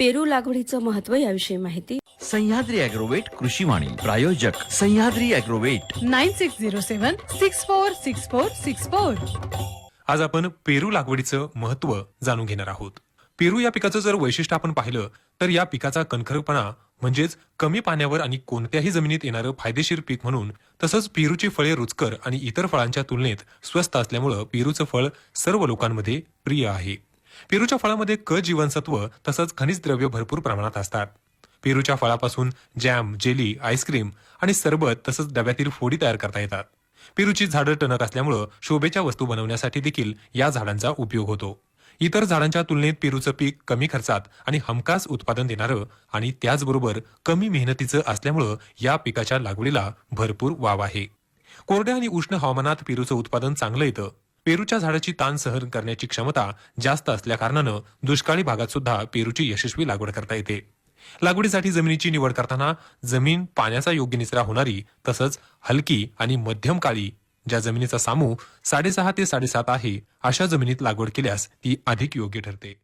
पेरू लागवडीचं महत्त्व याविषयी माहिती. सह्याद्री अॅग्रोवेट कृषीवाणी प्रायोजक Sahyadri Agrovet nine six zero seven six four six four six four. आज आपण पेरू लागवडीचं महत्त्व जाणून घेणार आहोत. पेरू या पिकाचं जर वैशिष्ट्य आपण पाहिलं तर या पिकाचा कणखरपणा म्हणजेच कमी पाण्यावर आणि कोणत्याही जमिनीत येणारं फायदेशीर पीक म्हणून तसंच पेरूची फळे रुचकर आणि इतर फळांच्या तुलनेत स्वस्त असल्यामुळं पेरूचं फळ सर्व लोकांमध्ये प्रिय आहे. पेरूच्या फळामध्ये क जीवनसत्व तसंच खनिज द्रव्य भरपूर प्रमाणात असतात. पेरूच्या फळापासून जॅम जेली आईस्क्रीम आणि सरबत तसंच डब्यातील फोडी तयार करता येतात. पेरूची झाडं टणक असल्यामुळं शोभेच्या वस्तू बनवण्यासाठी देखील या झाडांचा उपयोग होतो. इतर झाडांच्या तुलनेत पेरूचं पीक कमी खर्चात आणि हमखास उत्पादन देणारं आणि त्याचबरोबर कमी मेहनतीचं असल्यामुळं या पिकाच्या लागवडीला भरपूर वाव आहे. कोरड्या आणि उष्ण हवामानात पेरूचं उत्पादन चांगलं येतं. पेरूच्या झाडाची ताण सहन करण्याची क्षमता जास्त असल्याकारणानं दुष्काळी भागात सुद्धा पेरूची यशस्वी लागवड करता येते. लागवडीसाठी जमिनीची निवड करताना जमीन पाण्याचा योग्य निचरा होणारी तसंच हलकी आणि मध्यम काळी ज्या जमिनीचा सामू साडेसहा ते साडेसात आहे अशा जमिनीत लागवड केल्यास ती अधिक योग्य ठरते.